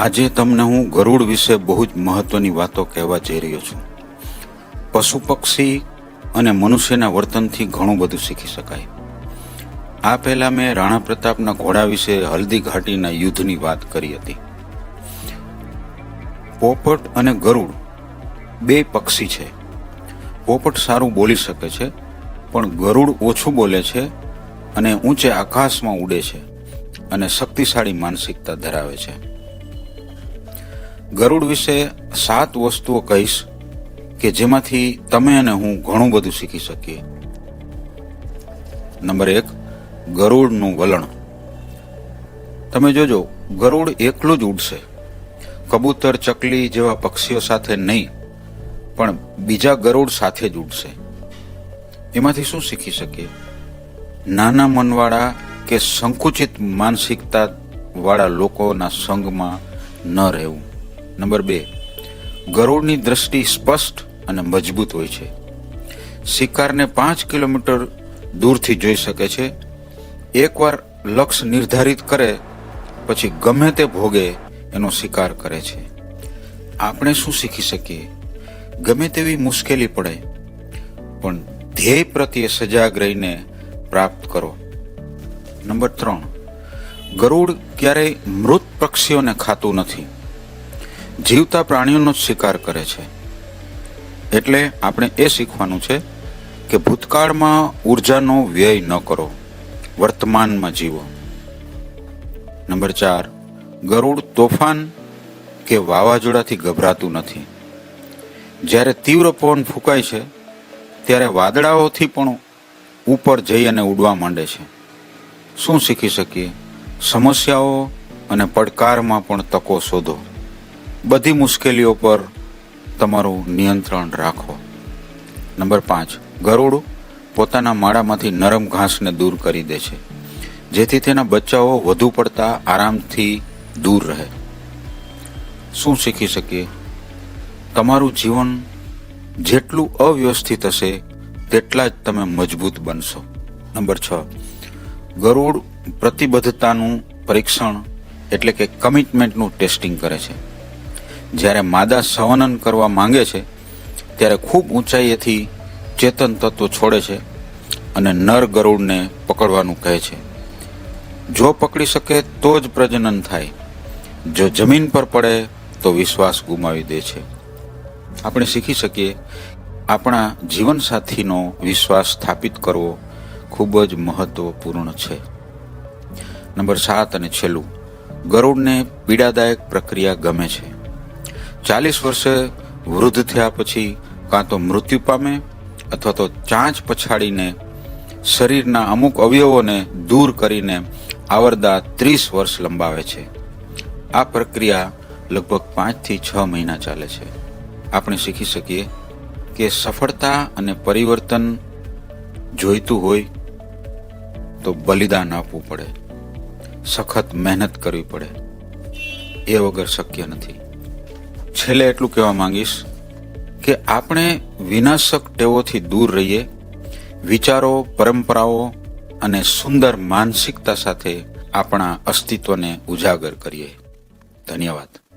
આજે તમને હું ગરુડ વિશે બહુ જ મહત્વની વાતો કહેવા જઈ રહ્યો છું. પશુ પક્ષી અને મનુષ્યના વર્તનથી ઘણું બધું શીખી શકાય. આ પહેલા મેં રાણા પ્રતાપના ઘોડા વિશે હલ્દી ઘાટીના યુદ્ધની વાત કરી હતી. પોપટ અને ગરુડ બે પક્ષી છે. પોપટ સારું બોલી શકે છે, પણ ગરુડ ઓછું બોલે છે અને ઊંચે આકાશમાં ઉડે છે અને શક્તિશાળી માનસિકતા ધરાવે છે. ગરુડ વિશે સાત વસ્તુઓ કહીશ કે જેમાંથી તમે અને હું ઘણું બધું શીખી શકીએ. નંબર એક, ગરુડનું વલણ. તમે જોજો, ગરુડ એકલું જ ઉડશે. કબૂતર, ચકલી જેવા પક્ષીઓ સાથે નહીં, પણ બીજા ગરુડ સાથે જ ઉડશે. એમાંથી શું શીખી શકીએ? નાના મનવાળા કે સંકુચિત માનસિકતા વાળા લોકોના સંગમાં ન રહેવું. નંબર બે. ગરુડની દ્રષ્ટિ સ્પષ્ટ અને મજબૂત હોય છે. શિકારને પાંચ કિલોમીટર દૂરથી જોઈ શકે છે. એકવાર લક્ષ્ય નિર્ધારિત કરે, પછી ગમે તે ભોગે એનો શિકાર કરે છે. આપણે શું શીખી શકીએ? ગમે તેવી મુશ્કેલી પડે, પણ ધ્યેય પ્રત્યે સજાગ રહીને પ્રાપ્ત કરો. નંબર ત્રણ. ગરુડ ક્યારેય મૃત પક્ષીઓને ખાતું નથી. જીવતા પ્રાણીઓનો જ શિકાર કરે છે. એટલે આપણે એ શીખવાનું છે કે ભૂતકાળમાં ઉર્જાનો વ્યય ન કરો. વર્તમાનમાં જીવો. નંબર ચાર. ગરુડ તોફાન કે વાવાઝોડાથી ગભરાતું નથી. જ્યારે તીવ્ર પવન ફૂંકાય છે, ત્યારે વાદળાઓથી પણ ઉપર જઈ અને ઉડવા માંડે છે. શું શીખી શકીએ? સમસ્યાઓ અને પડકારમાં પણ તકો શોધો. બધી મુશ્કેલીઓ પર તમારું નિયંત્રણ રાખો. નંબર પાંચ, ગરુડ પોતાના માળામાંથી નરમ ઘાસને દૂર કરી દે છે, જેથી તેના બચ્ચાઓ વધુ પડતા આરામથી દૂર રહે. શું શીખી શકીએ? તમારું જીવન જેટલું અવ્યવસ્થિત હશે, તેટલા જ તમે મજબૂત બનશો. નંબર છ, ગરુડ પ્રતિબદ્ધતાનું પરીક્ષણ એટલે કે કમિટમેન્ટનું ટેસ્ટિંગ કરે છે. જ્યારે માદા સંવનન કરવા માંગે છે, ત્યારે ખૂબ ઊંચાઈએથી ચેતન તત્વ છોડે છે અને નર ગરુડને પકડવાનું કહે છે. જો પકડી શકે તો જ પ્રજનન થાય. જો જમીન પર પડે તો વિશ્વાસ ગુમાવી દે છે. આપણે શીખી શકીએ, આપણા જીવનસાથીનો વિશ્વાસ સ્થાપિત કરવો ખૂબ જ મહત્વપૂર્ણ છે. નંબર સાત અને છેલ્લું, ગરુડને પીડાદાયક પ્રક્રિયા ગમે છે. ચાલીસ વર્ષે વૃદ્ધ થયા પછી કાં તો મૃત્યુ પામે અથવા તો ચાંચ પછાડીને શરીરના અમુક અવયવોને દૂર કરીને આવરદા ત્રીસ વર્ષ લંબાવે છે. આ પ્રક્રિયા લગભગ પાંચથી છ મહિના ચાલે છે. આપણે શીખી શકીએ કે સફળતા અને પરિવર્તન જોઈતું હોય તો બલિદાન આપવું પડે. સખત મહેનત કરવી પડે. એ વગર શક્ય નથી. છેલ્લે એટલું કહેવા માંગીશ કે આપણે વિનાશક ટેવોથી દૂર રહીએ, વિચારો, પરંપરાઓ અને સુંદર માનસિકતા સાથે આપણા અસ્તિત્વને ઉજાગર કરીએ. ધન્યવાદ.